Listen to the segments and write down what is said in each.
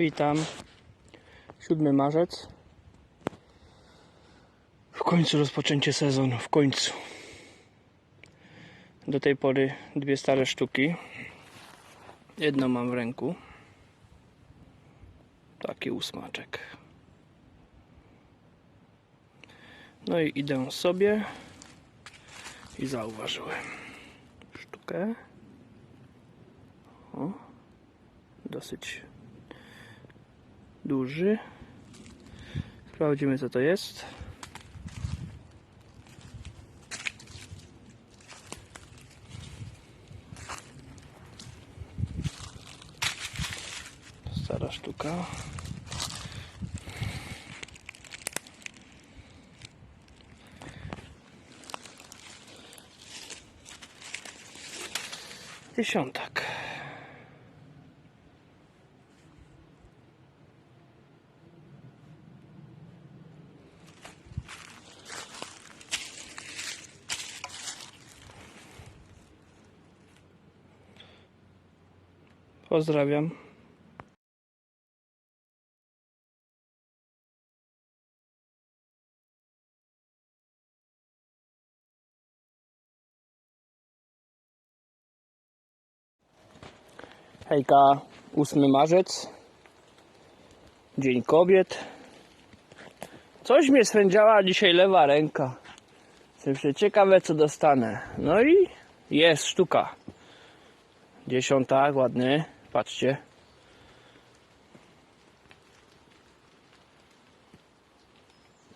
Witam. 7 marzec. W końcu rozpoczęcie sezonu, w końcu. Do tej pory dwie stare sztuki. Jedną mam w ręku. Taki ósmaczek. No i idę sobie i zauważyłem sztukę. O, dosyć duży. Sprawdzimy co to jest. Stara sztuka. Dziesiątak. Pozdrawiam. Hejka, 8 marzec, Dzień Kobiet. Coś mnie swędziała dzisiaj lewa ręka. Jestem ciekawe co dostanę. No i jest sztuka. Dziesiąta, ładny. Patrzcie.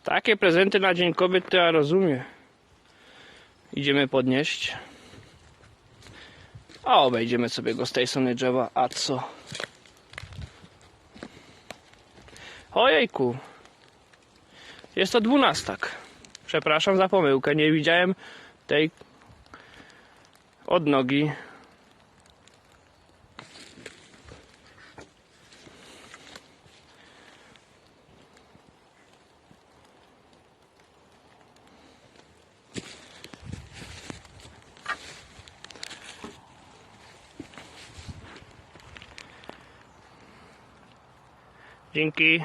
Takie prezenty na Dzień Kobiet to ja rozumiem. Idziemy podnieść. A obejdziemy sobie go z tej strony drzewa. A co? Ojejku. Jest to dwunastak. Przepraszam za pomyłkę. Nie widziałem tej odnogi. Dzięki.